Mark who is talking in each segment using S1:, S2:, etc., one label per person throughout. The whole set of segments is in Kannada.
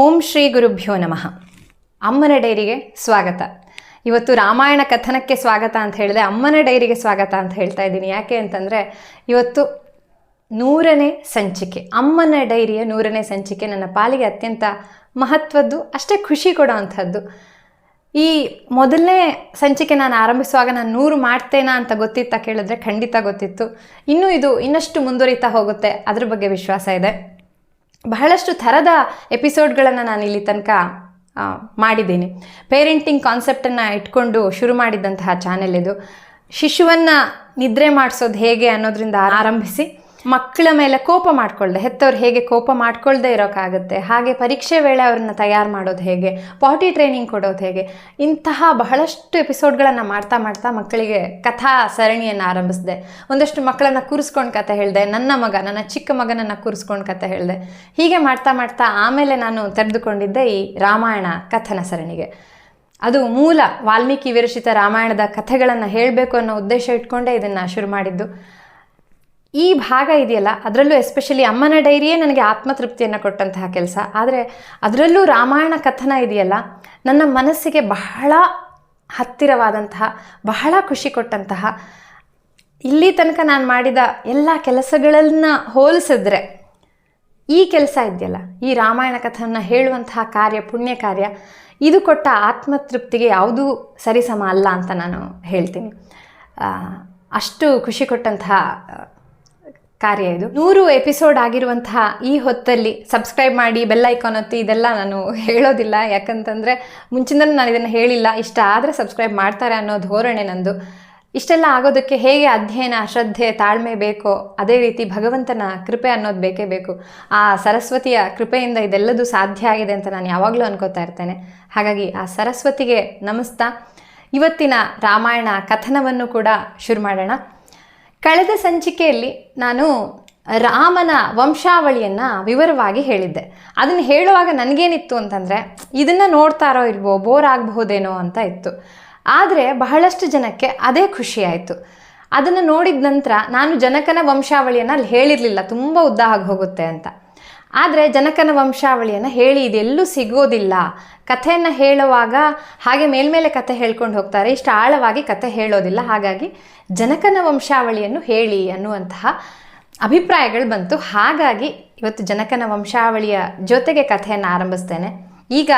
S1: ಓಂ ಶ್ರೀ ಗುರುಭ್ಯೋ ನಮಃ. ಅಮ್ಮನ ಡೈರಿಗೆ ಸ್ವಾಗತ. ಇವತ್ತು ರಾಮಾಯಣ ಕಥನಕ್ಕೆ ಸ್ವಾಗತ ಅಂತ ಹೇಳಿದೆ ಅಮ್ಮನ ಡೈರಿಗೆ ಸ್ವಾಗತ ಅಂತ ಹೇಳ್ತಾ ಇದ್ದೀನಿ. ಯಾಕೆ ಅಂತಂದರೆ ಇವತ್ತು ನೂರನೇ ಸಂಚಿಕೆ, ಅಮ್ಮನ ಡೈರಿಯ ನೂರನೇ ಸಂಚಿಕೆ ನನ್ನ ಪಾಲಿಗೆ ಅತ್ಯಂತ ಮಹತ್ವದ್ದು, ಅಷ್ಟೇ ಖುಷಿ ಕೊಡೋ ಅಂಥದ್ದು. ಈ ಮೊದಲನೇ ಸಂಚಿಕೆ ನಾನು ಆರಂಭಿಸುವಾಗ ನಾನು ನೂರು ಮಾಡ್ತೇನಾ ಅಂತ ಗೊತ್ತಿತ್ತ ಕೇಳಿದ್ರೆ ಖಂಡಿತ ಗೊತ್ತಿತ್ತು. ಇನ್ನೂ ಇದು ಇನ್ನಷ್ಟು ಮುಂದುವರಿತಾ ಹೋಗುತ್ತೆ. ಅದ್ರ ಬಗ್ಗೆ ವಿಶ್ವಾಸ ಇದೆ. ಬಹಳಷ್ಟು ಥರದ ಎಪಿಸೋಡ್ಗಳನ್ನು ನಾನು ಇಲ್ಲಿ ತನಕ ಮಾಡಿದ್ದೀನಿ. ಪೇರೆಂಟಿಂಗ್ ಕಾನ್ಸೆಪ್ಟನ್ನು ಇಟ್ಕೊಂಡು ಶುರು ಮಾಡಿದ್ದಂತಹ ಚಾನೆಲ್ ಇದು. ಶಿಶುವನ್ನು ನಿದ್ರೆ ಮಾಡಿಸೋದು ಹೇಗೆ ಅನ್ನೋದರಿಂದ ಆರಂಭಿಸಿ ಮಕ್ಕಳ ಮೇಲೆ ಕೋಪ ಮಾಡ್ಕೊಳ್ದೆ. ಹೆತ್ತವ್ರು ಹೇಗೆ ಕೋಪ ಮಾಡ್ಕೊಳ್ದೆ ಇರೋಕ್ಕಾಗುತ್ತೆ ಹಾಗೆ ಪರೀಕ್ಷೆ ವೇಳೆ ಅವ್ರನ್ನ ತಯಾರು ಮಾಡೋದು ಹೇಗೆ ಪಾಟಿ ಟ್ರೈನಿಂಗ್ ಕೊಡೋದು ಹೇಗೆ, ಇಂತಹ ಬಹಳಷ್ಟು ಎಪಿಸೋಡ್ಗಳನ್ನು ಮಾಡ್ತಾ ಮಾಡ್ತಾ ಮಕ್ಕಳಿಗೆ ಕಥಾ ಸರಣಿಯನ್ನು ಆರಂಭಿಸಿದೆ. ಒಂದಷ್ಟು ಮಕ್ಕಳನ್ನು ಕೂರಿಸ್ಕೊಂಡು ಕತೆ ಹೇಳಿದೆ. ನನ್ನ ಮಗ, ನನ್ನ ಚಿಕ್ಕ ಮಗನನ್ನು ಕೂರಿಸ್ಕೊಂಡು ಕತೆ ಹೇಳಿದೆ. ಹೀಗೆ ಮಾಡ್ತಾ ಮಾಡ್ತಾ ಆಮೇಲೆ ನಾನು ತೆರೆದುಕೊಂಡಿದ್ದೆ ಈ ರಾಮಾಯಣ ಕಥನ ಸರಣಿಗೆ. ಅದು ಮೂಲ ವಾಲ್ಮೀಕಿ ವಿರಚಿತ ರಾಮಾಯಣದ ಕಥೆಗಳನ್ನು ಹೇಳಬೇಕು ಅನ್ನೋ ಉದ್ದೇಶ ಇಟ್ಕೊಂಡೇ ಇದನ್ನು ಶುರು ಮಾಡಿದ್ದು. ಈ ಭಾಗ ಇದೆಯಲ್ಲ, ಅದರಲ್ಲೂ ಎಸ್ಪೆಷಲಿ ಅಮ್ಮನ ಡೈರಿಯೇ ನನಗೆ ಆತ್ಮತೃಪ್ತಿಯನ್ನು ಕೊಟ್ಟಂತಹ ಕೆಲಸ. ಆದರೆ ಅದರಲ್ಲೂ ರಾಮಾಯಣ ಕಥನ ಇದೆಯಲ್ಲ, ನನ್ನ ಮನಸ್ಸಿಗೆ ಬಹಳ ಹತ್ತಿರವಾದಂತಹ, ಬಹಳ ಖುಷಿ ಕೊಟ್ಟಂತಹ, ಇಲ್ಲಿ ತನಕ ನಾನು ಮಾಡಿದ ಎಲ್ಲ ಕೆಲಸಗಳನ್ನು ಹೋಲಿಸಿದ್ರೆ ಈ ಕೆಲಸ ಇದೆಯಲ್ಲ, ಈ ರಾಮಾಯಣ ಕಥನ ಹೇಳುವಂತಹ ಕಾರ್ಯ, ಪುಣ್ಯ ಕಾರ್ಯ, ಇದು ಕೊಟ್ಟ ಆತ್ಮತೃಪ್ತಿಗೆ ಯಾವುದೂ ಸರಿಸಮ ಅಲ್ಲ ಅಂತ ನಾನು ಹೇಳ್ತೀನಿ. ಅಷ್ಟು ಖುಷಿ ಕೊಟ್ಟಂತಹ ಕಾರ್ಯ ಇದು. ನೂರು ಎಪಿಸೋಡ್ ಆಗಿರುವಂತಹ ಈ ಹೊತ್ತಲ್ಲಿ ಸಬ್ಸ್ಕ್ರೈಬ್ ಮಾಡಿ, ಬೆಲ್ ಐಕಾನ್ ಒತ್ತಿ, ಇದೆಲ್ಲ ನಾನು ಹೇಳೋದಿಲ್ಲ. ಯಾಕಂತಂದರೆ ಮುಂಚಿನ ನಾನು ಇದನ್ನು ಹೇಳಿಲ್ಲ. ಇಷ್ಟ ಆದರೆ ಸಬ್ಸ್ಕ್ರೈಬ್ ಮಾಡ್ತಾರೆ ಅನ್ನೋ ಧೋರಣೆ ನಂದು. ಇಷ್ಟೆಲ್ಲ ಆಗೋದಕ್ಕೆ ಹೇಗೆ ಅಧ್ಯಯನ, ಶ್ರದ್ಧೆ, ತಾಳ್ಮೆ ಬೇಕೋ ಅದೇ ರೀತಿ ಭಗವಂತನ ಕೃಪೆ ಅನ್ನೋದು ಬೇಕೇ ಬೇಕು. ಆ ಸರಸ್ವತಿಯ ಕೃಪೆಯಿಂದ ಇದೆಲ್ಲದೂ ಸಾಧ್ಯ ಆಗಿದೆ ಅಂತ ನಾನು ಯಾವಾಗಲೂ ಅನ್ಕೋತಾ ಇರ್ತೇನೆ. ಹಾಗಾಗಿ ಆ ಸರಸ್ವತಿಗೆ ನಮಸ್ತಾ. ಇವತ್ತಿನ ರಾಮಾಯಣ ಕಥನವನ್ನು ಕೂಡ ಶುರು ಮಾಡೋಣ. ಕಳೆದ ಸಂಚಿಕೆಯಲ್ಲಿ ನಾನು ರಾಮನ ವಂಶಾವಳಿಯನ್ನು ವಿವರವಾಗಿ ಹೇಳಿದ್ದೆ. ಅದನ್ನು ಹೇಳುವಾಗ ನನಗೇನಿತ್ತು ಅಂತಂದರೆ, ಇದನ್ನು ನೋಡ್ತಾರೋ ಇಲ್ವೋ ಬೋರ್ ಆಗಬಹುದೇನೋ ಅಂತ ಇತ್ತು. ಆದರೆ ಬಹಳಷ್ಟು ಜನಕ್ಕೆ ಅದೇ ಖುಷಿಯಾಯಿತು ಅದನ್ನು ನೋಡಿದ ನಂತರ ನಾನು ಜನಕನ ವಂಶಾವಳಿಯನ್ನು ಅಲ್ಲಿ ಹೇಳಿರಲಿಲ್ಲ. ತುಂಬ ಉದ್ದ ಆಗಿ ಹೋಗುತ್ತೆ ಅಂತ. ಆದರೆ ಜನಕನ ವಂಶಾವಳಿಯನ್ನು ಹೇಳಿ ಇದೆಲ್ಲೂ ಸಿಗೋದಿಲ್ಲ. ಕಥೆಯನ್ನು ಹೇಳುವಾಗ ಹಾಗೆ ಮೇಲ್ಮೇಲೆ ಕಥೆ ಹೇಳ್ಕೊಂಡು ಹೋಗ್ತಾರೆ. ಇಷ್ಟು ಆಳವಾಗಿ ಕಥೆ ಹೇಳೋದಿಲ್ಲ. ಹಾಗಾಗಿ ಜನಕನ ವಂಶಾವಳಿಯನ್ನು ಹೇಳಿ ಅನ್ನುವಂತಹ ಅಭಿಪ್ರಾಯಗಳು ಬಂತು. ಹಾಗಾಗಿ ಇವತ್ತು ಜನಕನ ವಂಶಾವಳಿಯ ಜೊತೆಗೆ ಕಥೆಯನ್ನು ಆರಂಭಿಸ್ತೇನೆ. ಈಗ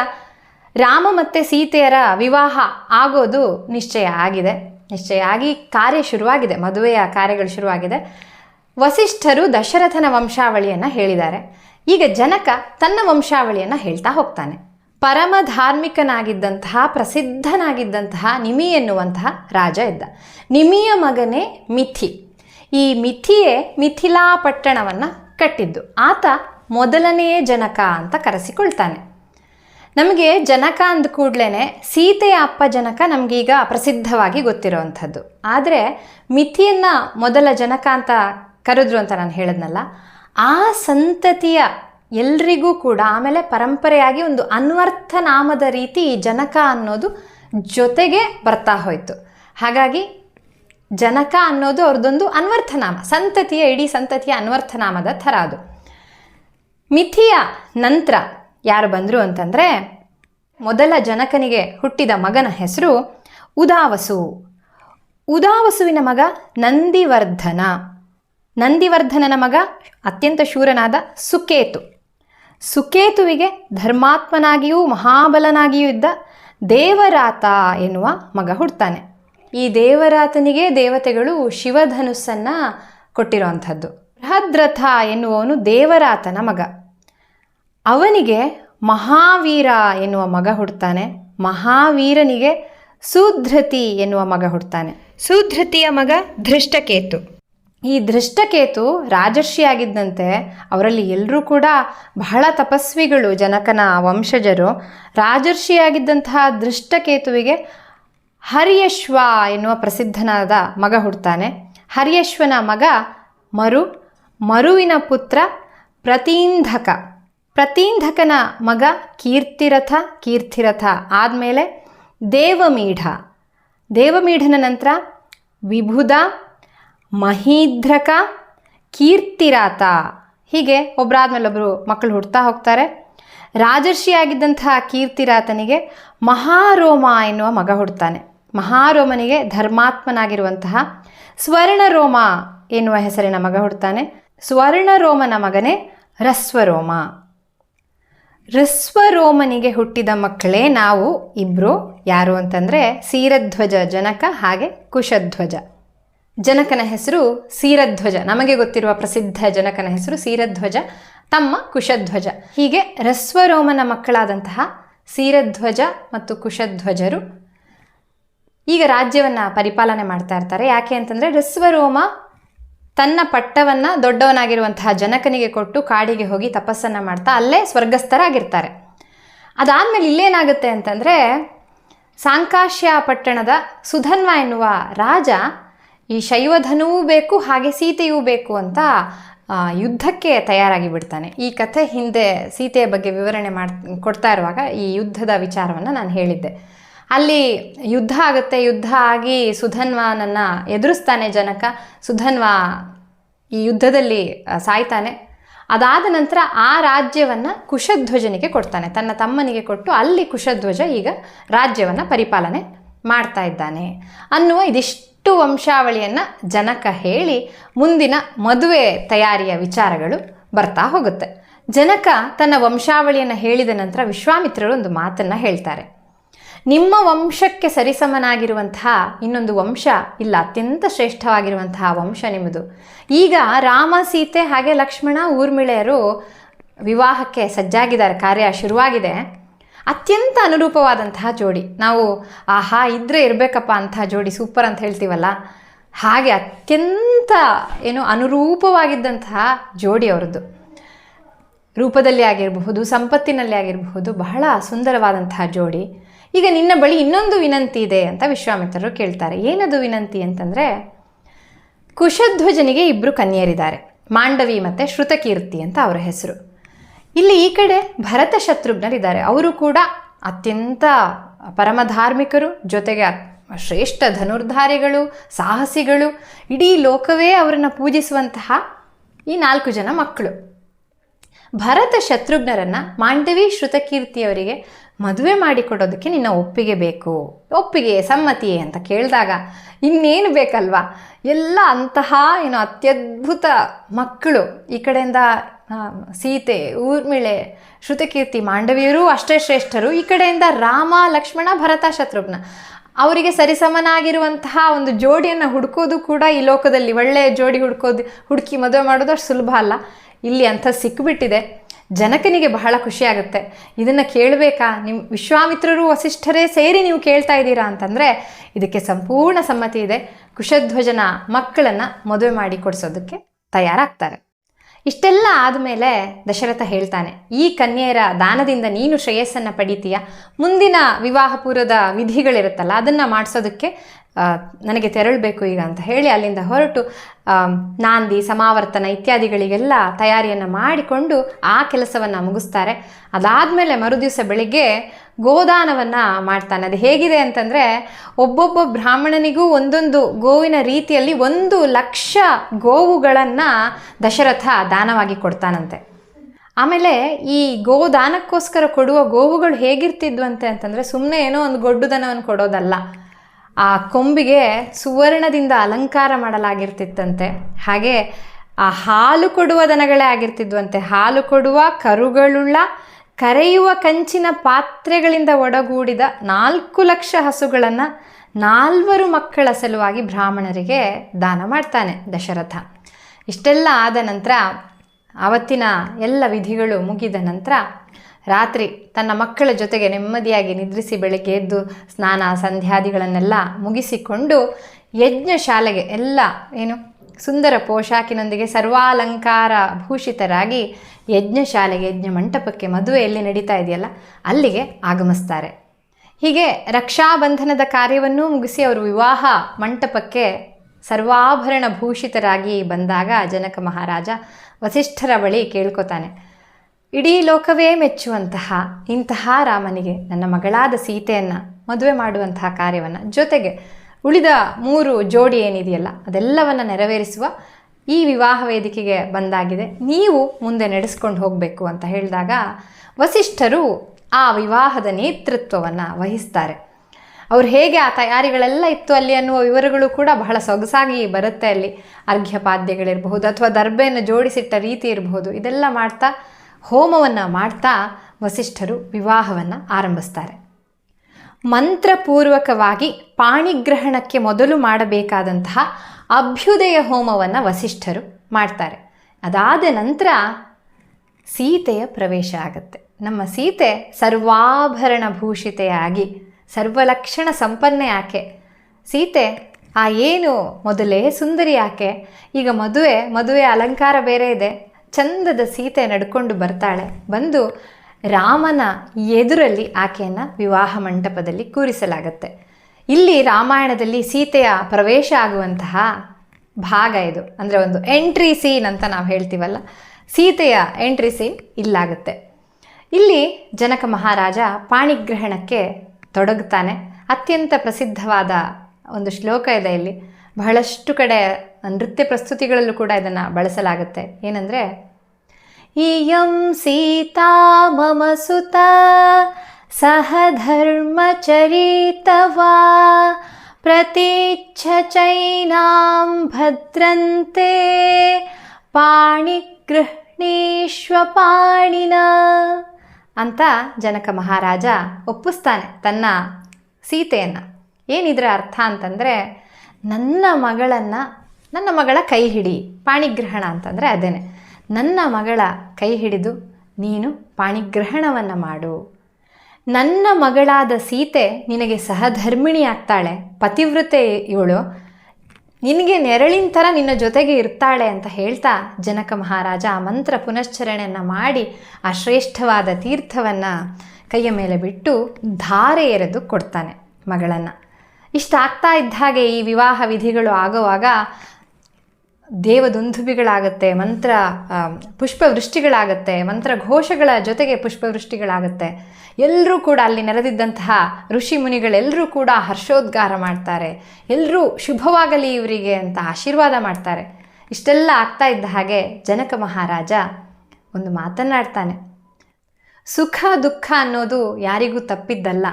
S1: ರಾಮ ಮತ್ತು ಸೀತೆಯರ ವಿವಾಹ ಆಗೋದು ನಿಶ್ಚಯ ಆಗಿದೆ. ನಿಶ್ಚಯ ಆಗಿ ಕಾರ್ಯ ಶುರುವಾಗಿದೆ. ಮದುವೆಯ ಕಾರ್ಯಗಳು ಶುರುವಾಗಿದೆ. ವಸಿಷ್ಠರು ದಶರಥನ ವಂಶಾವಳಿಯನ್ನು ಹೇಳಿದ್ದಾರೆ. ಈಗ ಜನಕ ತನ್ನ ವಂಶಾವಳಿಯನ್ನು ಹೇಳ್ತಾ ಹೋಗ್ತಾನೆ. ಪರಮ ಧಾರ್ಮಿಕನಾಗಿದ್ದಂತಹ ಪ್ರಸಿದ್ಧನಾಗಿದ್ದಂತಹ ನಿಮಿ ಎನ್ನುವಂತಹ ರಾಜ ಇದ್ದ. ನಿಮಿಯ ಮಗನೇ ಮಿಥಿ. ಈ ಮಿಥಿಯೇ ಮಿಥಿಲಾ ಪಟ್ಟಣವನ್ನು ಕಟ್ಟಿದ್ದು. ಆತ ಮೊದಲನೆಯ ಜನಕ ಅಂತ ಕರೆಸಿಕೊಳ್ತಾನೆ. ನಮಗೆ ಜನಕ ಅಂದ ಕೂಡಲೇ ಸೀತೆಯ ಅಪ್ಪ ಜನಕ ನಮಗೀಗ ಪ್ರಸಿದ್ಧವಾಗಿ ಗೊತ್ತಿರುವಂಥದ್ದು ಆದರೆ ಮಿಥಿಯನ್ನು ಮೊದಲ ಜನಕ ಅಂತ ಕರೆದ್ರು ಅಂತ ನಾನು ಹೇಳಿದ್ನಲ್ಲ ಆ ಸಂತತಿಯ ಎಲ್ರಿಗೂ ಕೂಡ, ಆಮೇಲೆ ಪರಂಪರೆಯಾಗಿ ಒಂದು ಅನ್ವರ್ಥ ನಾಮದ ರೀತಿ ಈ ಜನಕ ಅನ್ನೋದು ಜೊತೆಗೆ ಬರ್ತಾ ಹೋಯಿತು. ಹಾಗಾಗಿ ಜನಕ ಅನ್ನೋದು ಅವ್ರದ್ದೊಂದು ಅನ್ವರ್ಥನಾಮ ಸಂತತಿಯ, ಇಡೀ ಸಂತತಿಯ ಅನ್ವರ್ಥನಾಮದ ಥರ ಅದು. ಮಿಥಿಯ ನಂತರ ಯಾರು ಬಂದರು ಅಂತಂದರೆ, ಮೊದಲ ಜನಕನಿಗೆ ಹುಟ್ಟಿದ ಮಗನ ಹೆಸರು ಉದಾವಸು. ಉದಾವಸುವಿನ ಮಗ ನಂದಿವರ್ಧನ. ನಂದಿವರ್ಧನನ ಮಗ, ಅತ್ಯಂತ ಶೂರನಾದ ಸುಕೇತು. ಸುಕೇತುವಿಗೆ ಧರ್ಮಾತ್ಮನಾಗಿಯೂ ಮಹಾಬಲನಾಗಿಯೂ ಇದ್ದ ದೇವರಾತ ಎನ್ನುವ ಮಗ ಹುಡ್ತಾನೆ. ಈ ದೇವರಾತನಿಗೆ ದೇವತೆಗಳು ಶಿವಧನುಸ್ಸನ್ನು ಕೊಟ್ಟಿರುವಂಥದ್ದು ಬೃಹದ್ರಥ ಎನ್ನುವವನು ದೇವರಾತನ ಮಗ. ಅವನಿಗೆ ಮಹಾವೀರ ಎನ್ನುವ ಮಗ ಹುಡ್ತಾನೆ. ಮಹಾವೀರನಿಗೆ ಸುಧೃತಿ ಎನ್ನುವ ಮಗ ಹುಡ್ತಾನೆ. ಸುಧೃತಿಯ ಮಗ ಧೃಷ್ಟಕೇತು. ಈ ಧೃಷ್ಟಕೇತು ರಾಜರ್ಷಿಯಾಗಿದ್ದಂತೆ ಅವರಲ್ಲಿ ಎಲ್ಲರೂ ಕೂಡ ಬಹಳ ತಪಸ್ವಿಗಳು ಜನಕನ ವಂಶಜರು. ರಾಜರ್ಷಿಯಾಗಿದ್ದಂತಹ ದೃಷ್ಟಕೇತುವಿಗೆ ಹರಿಯಶ್ವ ಎನ್ನುವ ಪ್ರಸಿದ್ಧನಾದ ಮಗ ಹುಡ್ತಾನೆ. ಹರಿಯಶ್ವನ ಮಗ ಮರು, ಮರುವಿನ ಪುತ್ರ ಪ್ರತೀಂಧಕ. ಪ್ರತೀಂಧಕನ ಮಗ ಕೀರ್ತಿರಥ ಕೀರ್ತಿರಥ ಆದಮೇಲೆ ದೇವಮೀಢ. ದೇವಮೀಢನ ನಂತರ ವಿಭುದ ಮಹೀಧ್ರಕ ಕೀರ್ತಿರಾತ. ಹೀಗೆ ಒಬ್ಬರಾದ್ಮೇಲೊಬ್ಬರು ಮಕ್ಕಳು ಹುಡ್ತಾ ಹೋಗ್ತಾರೆ. ರಾಜರ್ಷಿಯಾಗಿದ್ದಂತಹ ಕೀರ್ತಿರಾತನಿಗೆ ಮಹಾರೋಮ ಎನ್ನುವ ಮಗ ಹುಡ್ತಾನೆ. ಮಹಾರೋಮನಿಗೆ ಧರ್ಮಾತ್ಮನಾಗಿರುವಂತಹ ಸ್ವರ್ಣರೋಮ ಎನ್ನುವ ಹೆಸರಿನ ಮಗ ಹುಡ್ತಾನೆ. ಸ್ವರ್ಣರೋಮನ ಮಗನೇ ರಸ್ವರೋಮ. ರಸ್ವರೋಮನಿಗೆ ಹುಟ್ಟಿದ ಮಕ್ಕಳೇ ನಾವು ಇಬ್ಬರು ಯಾರು ಅಂತಂದರೆ ಸೀರಧ್ವಜ ಜನಕ ಹಾಗೆ ಕುಶಧ್ವಜ. ಜನಕನ ಹೆಸರು ಸೀರಧ್ವಜ. ನಮಗೆ ಗೊತ್ತಿರುವ ಪ್ರಸಿದ್ಧ ಜನಕನ ಹೆಸರು ಸೀರಧ್ವಜ, ತಮ್ಮ ಕುಶಧ್ವಜ. ಹೀಗೆ ರಸ್ವರೋಮನ ಮಕ್ಕಳಾದಂತಹ ಸೀರಧ್ವಜ ಮತ್ತು ಕುಶಧ್ವಜರು ಈಗ ರಾಜ್ಯವನ್ನು ಪರಿಪಾಲನೆ ಮಾಡ್ತಾ ಇರ್ತಾರೆ. ಯಾಕೆ ಅಂತಂದರೆ ರಸ್ವರೋಮ ತನ್ನ ಪಟ್ಟವನ್ನು ದೊಡ್ಡವನಾಗಿರುವಂತಹ ಜನಕನಿಗೆ ಕೊಟ್ಟು ಕಾಡಿಗೆ ಹೋಗಿ ತಪಸ್ಸನ್ನು ಮಾಡ್ತಾ ಅಲ್ಲೇ ಸ್ವರ್ಗಸ್ಥರಾಗಿರ್ತಾರೆ. ಅದಾದಮೇಲೆ ಇಲ್ಲೇನಾಗುತ್ತೆ ಅಂತಂದರೆ ಸಾಂಕಾಶ್ಯ ಪಟ್ಟಣದ ಸುಧನ್ವ ಎನ್ನುವ ರಾಜ ಈ ಶೈವಧನುವೂ ಬೇಕು, ಹಾಗೆ ಸೀತೆಯೂ ಬೇಕು ಅಂತ ಯುದ್ಧಕ್ಕೆ ತಯಾರಾಗಿ ಬಿಡ್ತಾನೆ ಈ ಕಥೆ ಹಿಂದೆ ಸೀತೆಯ ಬಗ್ಗೆ ವಿವರಣೆ ಮಾಡ್, ಕೊಡ್ತಾ ಇರುವಾಗ ಈ ಯುದ್ಧದ ವಿಚಾರವನ್ನು ನಾನು ಹೇಳಿದ್ದೆ. ಅಲ್ಲಿ ಯುದ್ಧ ಆಗುತ್ತೆ, ಯುದ್ಧ ಆಗಿ ಸುಧನ್ವಾನನ್ನು ಎದುರಿಸ್ತಾನೆ ಜನಕ. ಸುಧನ್ವ ಈ ಯುದ್ಧದಲ್ಲಿ ಸಾಯ್ತಾನೆ. ಅದಾದ ನಂತರ ಆ ರಾಜ್ಯವನ್ನು ಕುಶಧ್ವಜನಿಗೆ ಕೊಡ್ತಾನೆ. ತನ್ನ ತಮ್ಮನಿಗೆ ಕೊಟ್ಟು ಅಲ್ಲಿ ಕುಶಧ್ವಜ ಈಗ ರಾಜ್ಯವನ್ನು ಪರಿಪಾಲನೆ ಮಾಡ್ತಾ ಇದ್ದಾನೆ ಅನ್ನುವ ಇದಿಷ್ಟು. ವಂಶಾವಳಿಯನ್ನು ಜನಕ ಹೇಳಿ ಮುಂದಿನ ಮದುವೆ ತಯಾರಿಯ ವಿಚಾರಗಳು ಬರ್ತಾ ಹೋಗುತ್ತೆ. ಜನಕ ತನ್ನ ವಂಶಾವಳಿಯನ್ನು ಹೇಳಿದ ನಂತರ ವಿಶ್ವಾಮಿತ್ರರು ಒಂದು ಮಾತನ್ನು ಹೇಳ್ತಾರೆ. ನಿಮ್ಮ ವಂಶಕ್ಕೆ ಸರಿಸಮನಾಗಿರುವಂತಹ ಇನ್ನೊಂದು ವಂಶ ಇಲ್ಲ, ಅತ್ಯಂತ ಶ್ರೇಷ್ಠವಾಗಿರುವಂತಹ ವಂಶ ನಿಮ್ಮದು. ಈಗ ರಾಮ, ಸೀತೆ ಹಾಗೆ ಲಕ್ಷ್ಮಣ, ಊರ್ಮಿಳೆಯರು ವಿವಾಹಕ್ಕೆ ಸಜ್ಜಾಗಿದ್ದಾರೆ, ಕಾರ್ಯ ಶುರುವಾಗಿದೆ. ಅತ್ಯಂತ ಅನುರೂಪವಾದಂತಹ ಜೋಡಿ. ನಾವು, ಆಹಾ, ಇದ್ರೆ ಇರಬೇಕಪ್ಪ ಅಂತಹ ಜೋಡಿ ಸೂಪರ್ ಅಂತ ಹೇಳ್ತೀವಲ್ಲ? ಹಾಗೆ ಅತ್ಯಂತ, ಏನು, ಅನುರೂಪವಾಗಿದ್ದಂತಹ ಜೋಡಿ ಅವರದ್ದು. ರೂಪದಲ್ಲಿ ಆಗಿರಬಹುದು, ಸಂಪತ್ತಿನಲ್ಲಿ ಆಗಿರಬಹುದು, ಬಹಳ ಸುಂದರವಾದಂತಹ ಜೋಡಿ. ಈಗ ನಿನ್ನ ಬಳಿ ಇನ್ನೊಂದು ವಿನಂತಿ ಇದೆ ಅಂತ ವಿಶ್ವಾಮಿತ್ರರು ಕೇಳ್ತಾರೆ. ಏನದು ವಿನಂತಿ ಅಂತಂದರೆ, ಕುಶಧ್ವಜನಿಗೆ ಇಬ್ಬರು ಕನ್ಯರಿದ್ದಾರೆ. ಮಾಂಡವಿ ಮತ್ತು ಶ್ರುತಕೀರ್ತಿ ಅಂತ ಅವರ ಹೆಸರು. ಇಲ್ಲಿ ಈ ಕಡೆ ಭರತ ಶತ್ರುಘ್ನರಿದ್ದಾರೆ. ಅವರು ಕೂಡ ಅತ್ಯಂತ ಪರಮಧಾರ್ಮಿಕರು, ಜೊತೆಗೆ ಶ್ರೇಷ್ಠ ಧನುರ್ಧಾರಿಗಳು, ಸಾಹಸಿಗಳು. ಇಡೀ ಲೋಕವೇ ಅವರನ್ನು ಪೂಜಿಸುವಂತಹ ಈ ನಾಲ್ಕು ಜನ ಮಕ್ಕಳು. ಭರತ ಶತ್ರುಘ್ನರನ್ನು ಮಾಂಡವಿ ಶ್ರುತಕೀರ್ತಿಯವರಿಗೆ ಮದುವೆ ಮಾಡಿಕೊಡೋದಕ್ಕೆ ನಿನ್ನ ಒಪ್ಪಿಗೆ ಬೇಕು. ಒಪ್ಪಿಗೆ ಸಮ್ಮತಿಯೇ ಅಂತ ಕೇಳಿದಾಗ ಇನ್ನೇನು ಬೇಕಲ್ವಾ? ಎಲ್ಲ ಅಂತಹ ಏನು ಅತ್ಯದ್ಭುತ ಮಕ್ಕಳು ಈ ಕಡೆಯಿಂದ ಸೀತೆ, ಊರ್ಮಿಳೆ, ಶ್ರುತಕೀರ್ತಿ, ಮಾಂಡವಿಯರು ಅಷ್ಟೇ ಶ್ರೇಷ್ಠರು. ಈ ಕಡೆಯಿಂದ ರಾಮ, ಲಕ್ಷ್ಮಣ, ಭರತ, ಶತ್ರುಘ್ನ. ಅವರಿಗೆ ಸರಿಸಮನಾಗಿರುವಂತಹ ಒಂದು ಜೋಡಿಯನ್ನು ಹುಡುಕೋದು ಕೂಡ ಈ ಲೋಕದಲ್ಲಿ. ಒಳ್ಳೆಯ ಜೋಡಿ ಹುಡ್ಕೋದು, ಹುಡುಕಿ ಮದುವೆ ಮಾಡೋದು ಅಷ್ಟು ಸುಲಭ ಅಲ್ಲ. ಇಲ್ಲಿ ಅಂಥ ಸಿಕ್ಕಿಬಿಟ್ಟಿದೆ ಜನಕನಿಗೆ ಬಹಳ ಖುಷಿಯಾಗುತ್ತೆ. ಇದನ್ನು ಕೇಳಬೇಕಾ? ನಿಮ್ಮ ವಿಶ್ವಾಮಿತ್ರರು, ವಸಿಷ್ಠರೇ ಸೇರಿ ನೀವು ಕೇಳ್ತಾ ಇದ್ದೀರಾ ಅಂತಂದರೆ, ಇದಕ್ಕೆ ಸಂಪೂರ್ಣ ಸಮ್ಮತಿ ಇದೆ. ಕುಶಧ್ವಜನ ಮಕ್ಕಳನ್ನು ಮದುವೆ ಮಾಡಿ ಕೊಡಿಸೋದಕ್ಕೆ ತಯಾರಾಗ್ತಾರೆ. ಇಷ್ಟೆಲ್ಲ ಆದಮೇಲೆ ದಶರಥ ಹೇಳ್ತಾನೆ, ಈ ಕನ್ಯೆಯರ ದಾನದಿಂದ ನೀನು ಶ್ರೇಯಸ್ಸನ್ನು ಪಡಿತೀಯ. ಮುಂದಿನ ವಿವಾಹ ಪೂರ್ವದ ವಿಧಿಗಳಿರುತ್ತಲ್ಲ, ಅದನ್ನು ಮಾಡಿಸೋದಕ್ಕೆ ನನಗೆ ತೆರಳಬೇಕು ಈಗ ಅಂತ ಹೇಳಿ ಅಲ್ಲಿಂದ ಹೊರಟು ನಾಂದಿ, ಸಮಾವರ್ತನ ಇತ್ಯಾದಿಗಳಿಗೆಲ್ಲ ತಯಾರಿಯನ್ನು ಮಾಡಿಕೊಂಡು ಆ ಕೆಲಸವನ್ನು ಮುಗಿಸ್ತಾರೆ. ಅದಾದಮೇಲೆ ಮರುದಿವಸ ಬೆಳಿಗ್ಗೆ ಗೋದಾನವನ್ನು ಮಾಡ್ತಾನೆ. ಅದು ಹೇಗಿದೆ ಅಂತಂದರೆ, ಒಬ್ಬೊಬ್ಬ ಬ್ರಾಹ್ಮಣನಿಗೂ ಒಂದೊಂದು ಗೋವಿನ ರೀತಿಯಲ್ಲಿ ಒಂದು ಲಕ್ಷ ಗೋವುಗಳನ್ನು ದಶರಥ ದಾನವಾಗಿ ಕೊಡ್ತಾನಂತೆ. ಆಮೇಲೆ ಈ ಗೋದಾನಕ್ಕೋಸ್ಕರ ಕೊಡುವ ಗೋವುಗಳು ಹೇಗಿರ್ತಿದ್ವಂತೆ ಅಂತಂದರೆ ಸುಮ್ಮನೆ ಏನೋ ಒಂದು ಗೊಡ್ಡು ದನವನ್ನು ಕೊಡೋದಲ್ಲ. ಆ ಕೊಂಬಿಗೆ ಸುವರ್ಣದಿಂದ ಅಲಂಕಾರ ಮಾಡಲಾಗಿರ್ತಿತ್ತಂತೆ. ಹಾಗೆ ಆ ಹಾಲು ಕೊಡುವ ದನಗಳೇ ಆಗಿರ್ತಿದ್ವಂತೆ. ಹಾಲು ಕೊಡುವ, ಕರುಗಳುಳ್ಳ, ಕರೆಯುವ ಕಂಚಿನ ಪಾತ್ರೆಗಳಿಂದ ಒಡಗೂಡಿದ ನಾಲ್ಕು ಲಕ್ಷ ಹಸುಗಳನ್ನು ನಾಲ್ವರು ಮಕ್ಕಳ ಸಲುವಾಗಿ ಬ್ರಾಹ್ಮಣರಿಗೆ ದಾನ ಮಾಡ್ತಾನೆ ದಶರಥ. ಇಷ್ಟೆಲ್ಲ ಆದ ನಂತರ ಆವತ್ತಿನ ಎಲ್ಲ ವಿಧಿಗಳು ಮುಗಿದ ನಂತರ ರಾತ್ರಿ ತನ್ನ ಮಕ್ಕಳ ಜೊತೆಗೆ ನೆಮ್ಮದಿಯಾಗಿ ನಿದ್ರಿಸಿ ಬೆಳಗ್ಗೆ ಎದ್ದು ಸ್ನಾನ, ಸಂಧ್ಯಾದಿಗಳನ್ನೆಲ್ಲ ಮುಗಿಸಿಕೊಂಡು ಯಜ್ಞ ಶಾಲೆಗೆ ಎಲ್ಲ ಏನು ಸುಂದರ ಪೋಷಾಕಿನೊಂದಿಗೆ ಸರ್ವಾಲಂಕಾರ ಭೂಷಿತರಾಗಿ ಯಜ್ಞ ಶಾಲೆಗೆ, ಯಜ್ಞ ಮಂಟಪಕ್ಕೆ ಮದುವೆಯಲ್ಲಿ ನಡೀತಾ ಇದೆಯಲ್ಲ, ಅಲ್ಲಿಗೆ ಆಗಮಿಸ್ತಾರೆ. ಹೀಗೆ ರಕ್ಷಾಬಂಧನದ ಕಾರ್ಯವನ್ನೂ ಮುಗಿಸಿ ಅವರು ವಿವಾಹ ಮಂಟಪಕ್ಕೆ ಸರ್ವಾಭರಣ ಭೂಷಿತರಾಗಿ ಬಂದಾಗ ಜನಕ ಮಹಾರಾಜ ವಸಿಷ್ಠರ ಬಳಿ ಕೇಳ್ಕೊತಾನೆ. ಇಡೀ ಲೋಕವೇ ಮೆಚ್ಚುವಂತಹ ಇಂತಹ ರಾಮನಿಗೆ, ನನ್ನ ಮಗಳಾದ ಸೀತೆಯನ್ನು ಮದುವೆ ಮಾಡುವಂತಹ ಕಾರ್ಯವನ್ನು ಜೊತೆಗೆ ಉಳಿದ ಮೂರು ಜೋಡಿ ಏನಿದೆಯಲ್ಲ, ಅದೆಲ್ಲವನ್ನು ನೆರವೇರಿಸುವ ಈ ವಿವಾಹ ವೇದಿಕೆಗೆ ಬಂದಾಗಿದೆ. ನೀವು ಮುಂದೆ ನಡೆಸ್ಕೊಂಡು ಹೋಗಬೇಕು ಅಂತ ಹೇಳಿದಾಗ ವಸಿಷ್ಠರು ಆ ವಿವಾಹದ ನೇತೃತ್ವವನ್ನು ವಹಿಸ್ತಾರೆ. ಅವ್ರು ಹೇಗೆ ಆ ತಯಾರಿಗಳೆಲ್ಲ ಇತ್ತು ಅಲ್ಲಿ ಅನ್ನುವ ವಿವರಗಳು ಕೂಡ ಬಹಳ ಸೊಗಸಾಗಿ ಬರುತ್ತೆ ಅಲ್ಲಿ. ಅರ್ಘ್ಯಪಾದ್ಯಗಳಿರಬಹುದು ಅಥವಾ ದರ್ಬೆಯನ್ನು ಜೋಡಿಸಿಟ್ಟ ರೀತಿ ಇರಬಹುದು. ಇದೆಲ್ಲ ಮಾಡ್ತಾ ಹೋಮವನ್ನು ಮಾಡ್ತಾ ವಸಿಷ್ಠರು ವಿವಾಹವನ್ನು ಆರಂಭಿಸ್ತಾರೆ. ಮಂತ್ರಪೂರ್ವಕವಾಗಿ ಪಾಣಿಗ್ರಹಣಕ್ಕೆ ಮೊದಲು ಮಾಡಬೇಕಾದಂತಹ ಅಭ್ಯುದಯ ಹೋಮವನ್ನು ವಸಿಷ್ಠರು ಮಾಡ್ತಾರೆ. ಅದಾದ ನಂತರ ಸೀತೆಯ ಪ್ರವೇಶ ಆಗುತ್ತೆ. ನಮ್ಮ ಸೀತೆ ಸರ್ವಾಭರಣ ಭೂಷಿತೆಯಾಗಿ, ಸರ್ವಲಕ್ಷಣ ಸಂಪನ್ನೆ ಆಕೆ. ಸೀತೆ, ಆ ಏನು ಮೊದಲೇ ಸುಂದರಿ ಆಕೆ, ಈಗ ಮದುವೆ ಮದುವೆ ಅಲಂಕಾರ ಬೇರೆ ಇದೆ. ಚಂದದ ಸೀತೆ ನಡ್ಕೊಂಡು ಬರ್ತಾಳೆ. ಬಂದು ರಾಮನ ಎದುರಲ್ಲಿ ಆಕೆಯನ್ನು ವಿವಾಹ ಮಂಟಪದಲ್ಲಿ ಕೂರಿಸಲಾಗತ್ತೆ. ಇಲ್ಲಿ ರಾಮಾಯಣದಲ್ಲಿ ಸೀತೆಯ ಪ್ರವೇಶ ಆಗುವಂತಹ ಭಾಗ ಇದು. ಅಂದರೆ ಒಂದು ಎಂಟ್ರಿ ಸೀನ್ ಅಂತ ನಾವು ಹೇಳ್ತೀವಲ್ಲ. ಸೀತೆಯ ಎಂಟ್ರಿ ಸೀನ್ ಇಲ್ಲಾಗುತ್ತೆ. ಇಲ್ಲಿ ಜನಕ ಮಹಾರಾಜ ಪಾಣಿಗ್ರಹಣಕ್ಕೆ ತೊಡಗುತ್ತಾನೆ. ಅತ್ಯಂತ ಪ್ರಸಿದ್ಧವಾದ ಒಂದು ಶ್ಲೋಕ ಇದೆ ಇಲ್ಲಿ. ಬಹಳಷ್ಟು ಕಡೆ ನೃತ್ಯ ಪ್ರಸ್ತುತಿಗಳಲ್ಲೂ ಕೂಡ ಇದನ್ನು ಬಳಸಲಾಗುತ್ತೆ. ಏನಂದರೆ ಇಯಂ ಸೀತಾ ಮಮ ಸುತ, ಸಹ ಧರ್ಮಚರಿತವಾ ಪ್ರತೀಚ್ಛ ಚೈನಾಂ ಭದ್ರಂತೆ ಪಾಣಿಗೃಹ್ಣೀಶ್ವ ಪಾಣಿನ ಅಂತ ಜನಕ ಮಹಾರಾಜ ಒಪ್ಪಿಸ್ತಾನೆ ತನ್ನ ಸೀತೆಯನ್ನು. ಏನಿದ್ರ ಅರ್ಥ ಅಂತಂದರೆ ನನ್ನ ಮಗಳನ್ನು, ನನ್ನ ಮಗಳ ಕೈ ಹಿಡಿ, ಪಾಣಿಗ್ರಹಣ ಅಂತಂದರೆ ಅದೇನೆ. ನನ್ನ ಮಗಳ ಕೈ ಹಿಡಿದು, ನೀನು ಪಾಣಿಗ್ರಹಣವನ್ನು ಮಾಡು. ನನ್ನ ಮಗಳಾದ ಸೀತೆ ನಿನಗೆ ಸಹಧರ್ಮಿಣಿ ಆಗ್ತಾಳೆ, ಪತಿವ್ರತೆ ಇವಳು. ನಿನಗೆ ನೆರಳಿನ ಥರ ನಿನ್ನ ಜೊತೆಗೆ ಇರ್ತಾಳೆ ಅಂತ ಹೇಳ್ತಾ ಜನಕ ಮಹಾರಾಜ ಆ ಮಂತ್ರ ಪುನಶ್ಚರಣೆಯನ್ನು ಮಾಡಿ ಆ ಶ್ರೇಷ್ಠವಾದ ತೀರ್ಥವನ್ನು ಕೈಯ ಮೇಲೆ ಬಿಟ್ಟು ಧಾರೆ ಎರೆದು ಕೊಡ್ತಾನೆ ಮಗಳನ್ನು. ಇಷ್ಟ ಆಗ್ತಾ ಇದ್ದ ಹಾಗೆ ಈ ವಿವಾಹ ವಿಧಿಗಳು ಆಗುವಾಗ ದೇವದುಂದುಬಿಗಳಾಗುತ್ತೆ ಮಂತ್ರ ಪುಷ್ಪವೃಷ್ಟಿಗಳಾಗುತ್ತೆ, ಮಂತ್ರ ಘೋಷಗಳ ಜೊತೆಗೆ ಪುಷ್ಪವೃಷ್ಟಿಗಳಾಗತ್ತೆ. ಎಲ್ಲರೂ ಕೂಡ ಅಲ್ಲಿ ನೆರೆದಿದ್ದಂತಹ ಋಷಿ ಮುನಿಗಳೆಲ್ಲರೂ ಕೂಡ ಹರ್ಷೋದ್ಗಾರ ಮಾಡ್ತಾರೆ. ಎಲ್ಲರೂ ಶುಭವಾಗಲಿ ಇವರಿಗೆ ಅಂತ ಆಶೀರ್ವಾದ ಮಾಡ್ತಾರೆ. ಇಷ್ಟೆಲ್ಲ ಆಗ್ತಾ ಇದ್ದ ಹಾಗೆ ಜನಕ ಮಹಾರಾಜ ಒಂದು ಮಾತನ್ನಾಡ್ತಾನೆ. ಸುಖ ದುಃಖ ಅನ್ನೋದು ಯಾರಿಗೂ ತಪ್ಪಿದ್ದಲ್ಲ.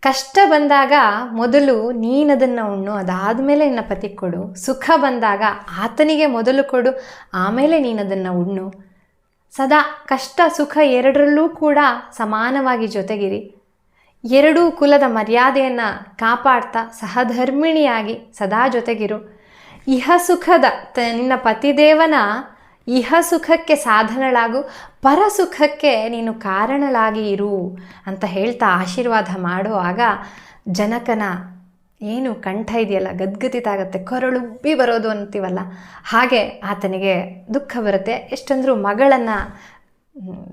S1: ಕಷ್ಟ ಬಂದಾಗ ಮೊದಲು ನೀನದನ್ನು ಉಣ್ಣು, ಅದಾದಮೇಲೆ ನಿನ್ನ ಪತಿ ಕೊಡು. ಸುಖ ಬಂದಾಗ ಆತನಿಗೆ ಮೊದಲು ಕೊಡು, ಆಮೇಲೆ ನೀನದನ್ನು ಉಣ್ಣು. ಸದಾ ಕಷ್ಟ, ಸುಖ ಎರಡರಲ್ಲೂ ಕೂಡ ಸಮಾನವಾಗಿ ಜೊತೆಗಿರಿ. ಎರಡೂ ಕುಲದ ಮರ್ಯಾದೆಯನ್ನು ಕಾಪಾಡ್ತಾ ಸಹಧರ್ಮಿಣಿಯಾಗಿ ಸದಾ ಜೊತೆಗಿರು. ಇಹ ಸುಖದ ನಿನ್ನ ಪತಿದೇವನ ಇಹ ಸುಖಕ್ಕೆ ಸಾಧನಳಾಗು, ಪರ ಸುಖಕ್ಕೆ ನೀನು ಕಾರಣಳಾಗಿ ಇರು ಅಂತ ಹೇಳ್ತಾ ಆಶೀರ್ವಾದ ಮಾಡುವಾಗ ಜನಕನ ಏನು ಕಂಠ ಇದೆಯಲ್ಲ ಗದ್ಗದಿತಾಗತ್ತೆ ಕೊರಳುಬ್ಬಿ ಬರೋದು ಅಂತೀವಲ್ಲ, ಹಾಗೆ ಆತನಿಗೆ ದುಃಖ ಬರುತ್ತೆ. ಎಷ್ಟಂದರೂ ಮಗಳನ್ನು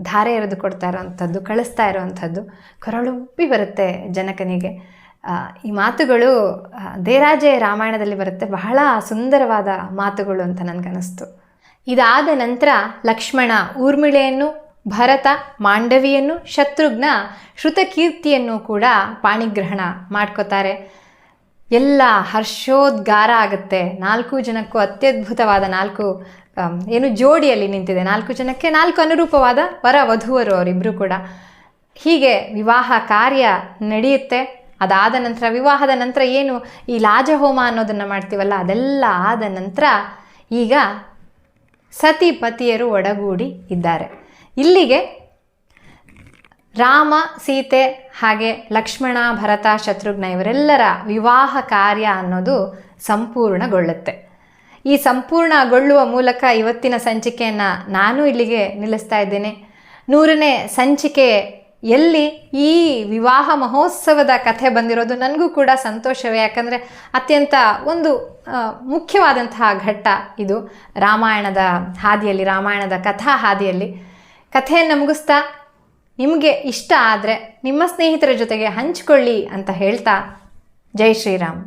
S1: ಧಾರೆ ಎರೆದು ಕೊಡ್ತಾ ಇರೋವಂಥದ್ದು, ಕಳಿಸ್ತಾ ಇರೋವಂಥದ್ದು ಕೊರಳುಬ್ಬಿ ಬರುತ್ತೆ ಜನಕನಿಗೆ. ಈ ಮಾತುಗಳು ದೇರಾಜೆ ರಾಮಾಯಣದಲ್ಲಿ ಬರುತ್ತೆ. ಬಹಳ ಸುಂದರವಾದ ಮಾತುಗಳು ಅಂತ ನನಗನ್ನಿಸ್ತು ಇದಾದ ನಂತರ ಲಕ್ಷ್ಮಣ ಊರ್ಮಿಳೆಯನ್ನು, ಭರತ ಮಾಂಡವಿಯನ್ನು, ಶತ್ರುಘ್ನ ಶ್ರುತಕೀರ್ತಿಯನ್ನು ಕೂಡ ಪಾಣಿಗ್ರಹಣ ಮಾಡ್ಕೋತಾರೆ. ಎಲ್ಲ ಹರ್ಷೋದ್ಗಾರ ಆಗುತ್ತೆ. ನಾಲ್ಕು ಜನಕ್ಕೂ ಅತ್ಯದ್ಭುತವಾದ ನಾಲ್ಕು ಏನು ಜೋಡಿಯಲ್ಲಿ ನಿಂತಿದೆ. ನಾಲ್ಕು ಜನಕ್ಕೆ ನಾಲ್ಕು ಅನುರೂಪವಾದ ವರ ವಧುವರು ಅವರಿಬ್ಬರು ಕೂಡ. ಹೀಗೆ ವಿವಾಹ ಕಾರ್ಯ ನಡೆಯುತ್ತೆ. ಅದಾದ ನಂತರ, ವಿವಾಹದ ನಂತರ ಏನು ಈ ಲಾಜಹೋಮ ಅನ್ನೋದನ್ನು ಮಾಡ್ತೀವಲ್ಲ, ಅದೆಲ್ಲ ಆದ ನಂತರ ಈಗ ಸತಿ ಪತಿಯರು ಒಡಗೂಡಿ ಇದ್ದಾರೆ. ಇಲ್ಲಿಗೆ ರಾಮ, ಸೀತೆ ಹಾಗೆ ಲಕ್ಷ್ಮಣ, ಭರತ, ಶತ್ರುಘ್ನ ಇವರೆಲ್ಲರ ವಿವಾಹ ಕಾರ್ಯ ಅನ್ನೋದು ಸಂಪೂರ್ಣಗೊಳ್ಳುತ್ತೆ. ಈ ಸಂಪೂರ್ಣಗೊಳ್ಳುವ ಮೂಲಕ ಇವತ್ತಿನ ಸಂಚಿಕೆಯನ್ನು ನಾನು ಇಲ್ಲಿಗೆ ನಿಲ್ಲಿಸ್ತಾ ಇದ್ದೇನೆ. ನೂರನೇ ಸಂಚಿಕೆ ಎಲ್ಲಿ ಈ ವಿವಾಹ ಮಹೋತ್ಸವದ ಕಥೆ ಬಂದಿರೋದು ನನಗೂ ಕೂಡ ಸಂತೋಷವೇ. ಯಾಕಂದರೆ ಅತ್ಯಂತ ಒಂದು ಮುಖ್ಯವಾದಂತಹ ಘಟ್ಟ ಇದು ರಾಮಾಯಣದ ಹಾದಿಯಲ್ಲಿ, ರಾಮಾಯಣದ ಕಥಾ ಹಾದಿಯಲ್ಲಿ. ಕಥೆಯನ್ನು ಮುಗಿಸ್ತಾ ನಿಮಗೆ ಇಷ್ಟ ಆದರೆ ನಿಮ್ಮ ಸ್ನೇಹಿತರ ಜೊತೆಗೆ ಹಂಚಿಕೊಳ್ಳಿ ಅಂತ ಹೇಳ್ತಾ ಜೈ ಶ್ರೀರಾಮ್.